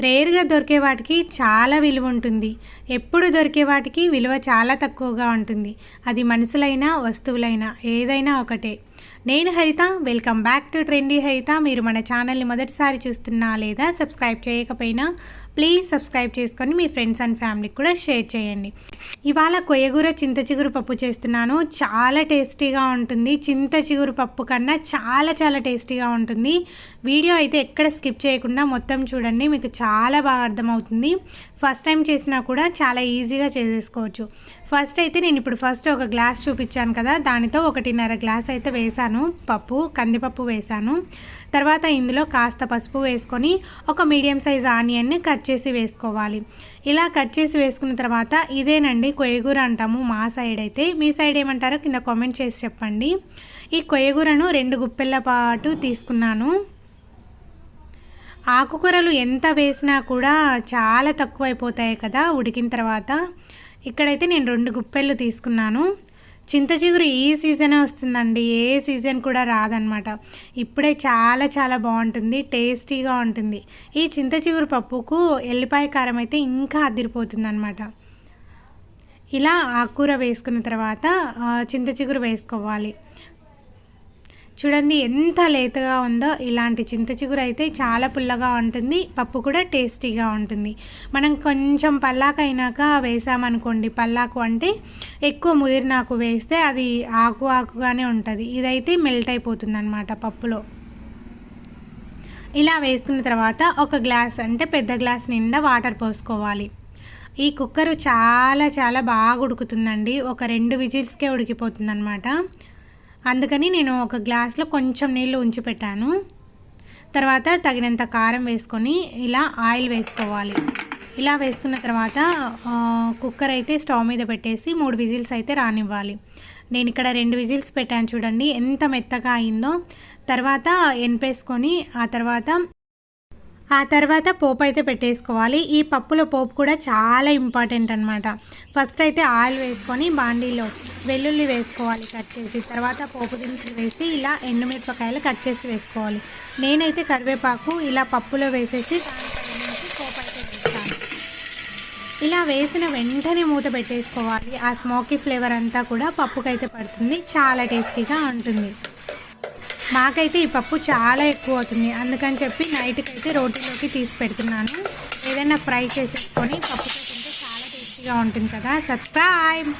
రేర్గా దొరికే వాటికి చాలా విలువ ఉంటుంది. ఎప్పుడు దొరికే వాటికి విలువ చాలా తక్కువగా ఉంటుంది. అది మనుషులైనా వస్తువులైనా ఏదైనా ఒకటే. నేను Haritha welcome back to trendy Haritha. మీరు మన ఛానల్ని మొదటిసారి చూస్తున్నా లేదా సబ్స్క్రైబ్ చేయకపోయినా ప్లీజ్ సబ్స్క్రైబ్ చేసుకొని మీ ఫ్రెండ్స్ అండ్ ఫ్యామిలీకి కూడా షేర్ చేయండి. ఇవాళ కొయ్యగూర చింత చిగురు పప్పు చేస్తున్నాను. చాలా టేస్టీగా ఉంటుంది. చింత చిగురు పప్పు కన్నా చాలా చాలా టేస్టీగా ఉంటుంది. వీడియో అయితే ఎక్కడ స్కిప్ చేయకుండా మొత్తం చూడండి. మీకు చాలా బాగా అర్థమవుతుంది. ఫస్ట్ టైం చేసినా కూడా చాలా ఈజీగా చేసేసుకోవచ్చు. ఫస్ట్ అయితే నేను ఇప్పుడు ఫస్ట్ ఒక గ్లాస్ చూపించాను కదా. దానితో ఒకటిన్నర గ్లాస్ అయితే వేసాను పప్పు కందిపప్పు వేసాను. తర్వాత ఇందులో కాస్త పసుపు వేసుకొని ఒక మీడియం సైజ్ ఆనియన్ని కట్ చేసి వేసుకోవాలి. ఇలా కట్ చేసి వేసుకున్న తర్వాత ఇదేనండి కొయ్యగూర అంటాము మా సైడ్ అయితే. మీ సైడ్ ఏమంటారో కింద కామెంట్ చేసి చెప్పండి. ఈ కొయ్యగూరను రెండు గుప్పెళ్ళ పాటు తీసుకున్నాను. ఆకుకూరలు ఎంత వేసినా కూడా చాలా తక్కువ అయిపోతాయి కదా ఉడికిన తర్వాత. ఇక్కడైతే నేను రెండు గుప్పెళ్ళు తీసుకున్నాను. చింత చిగురు ఈ సీజనే వస్తుందండి. ఏ సీజన్ కూడా రాదనమాట. ఇప్పుడే చాలా చాలా బాగుంటుంది టేస్టీగా ఉంటుంది. ఈ చింత చిగురు పప్పుకు ఎల్లిపాయ కారం అయితే ఇంకా అదిరిపోతుంది అనమాట ఇలా ఆకుకూర వేసుకున్న తర్వాత చింత చిగురు వేసుకోవాలి. చూడండి ఎంత లేతగా ఉందో ఇలాంటి చింత చిగురు అయితే చాలా పుల్లగా ఉంటుంది పప్పు కూడా టేస్టీగా ఉంటుంది. మనం కొంచెం పల్లాకు అయినాక వేసామనుకోండి పల్లాకు అంటే ఎక్కువ ముదిరినాకు వేస్తే అది ఆకు ఆకుగానే ఉంటుంది. ఇదైతే మెల్ట్ అయిపోతుంది అనమాట పప్పులో. ఇలా వేసుకున్న తర్వాత ఒక గ్లాస్ అంటే పెద్ద గ్లాస్ నిండా వాటర్ పోసుకోవాలి. ఈ కుక్కరు చాలా చాలా బాగా ఉడుకుతుందండి. ఒక రెండు విజిల్స్కే ఉడికిపోతుంది అనమాట అందుకని నేను ఒక గ్లాస్లో కొంచెం నీళ్ళు ఉంచి పెట్టాను. తర్వాత తగినంత కారం వేసుకొని ఇలా ఆయిల్ వేసుకోవాలి. ఇలా వేసుకున్న తర్వాత కుక్కర్ అయితే స్టవ్ మీద పెట్టేసి మూడు విజిల్స్ అయితే రానివ్వాలి. నేను ఇక్కడ రెండు విజిల్స్ పెట్టాను చూడండి ఎంత మెత్తగా అయిందో. తర్వాత ఎనిపేసుకొని ఆ తర్వాత ఆ తర్వాత పోపు అయితే పెట్టేసుకోవాలి. ఈ పప్పులో పోపు కూడా చాలా ఇంపార్టెంట్ అనమాట ఫస్ట్ అయితే ఆయిల్ వేసుకొని బాండీలో వెల్లుల్లి వేసుకోవాలి కట్ చేసి తర్వాత పోపు దినుసులు వేసి ఇలా ఎండుమిరపకాయలు కట్ చేసి వేసుకోవాలి. నేనైతే కరివేపాకు ఇలా పప్పులో వేసేసి పోపు అయితే ఇలా వేసిన వెంటనే మూత పెట్టేసుకోవాలి. ఆ స్మోకీ ఫ్లేవర్ అంతా కూడా పప్పుకైతే పడుతుంది. చాలా టేస్టీగా ఉంటుంది. మాకైతే ఈ పప్పు చాలా ఎక్కువ అవుతుంది. అందుకని చెప్పి నైట్కి అయితే రోటీలోకి తీసి పెడుతున్నాను. ఏదైనా ఫ్రై చేసేసుకొని పప్పుతో తింటే చాలా టేస్టీగా ఉంటుంది కదా. సబ్స్క్రైబ్!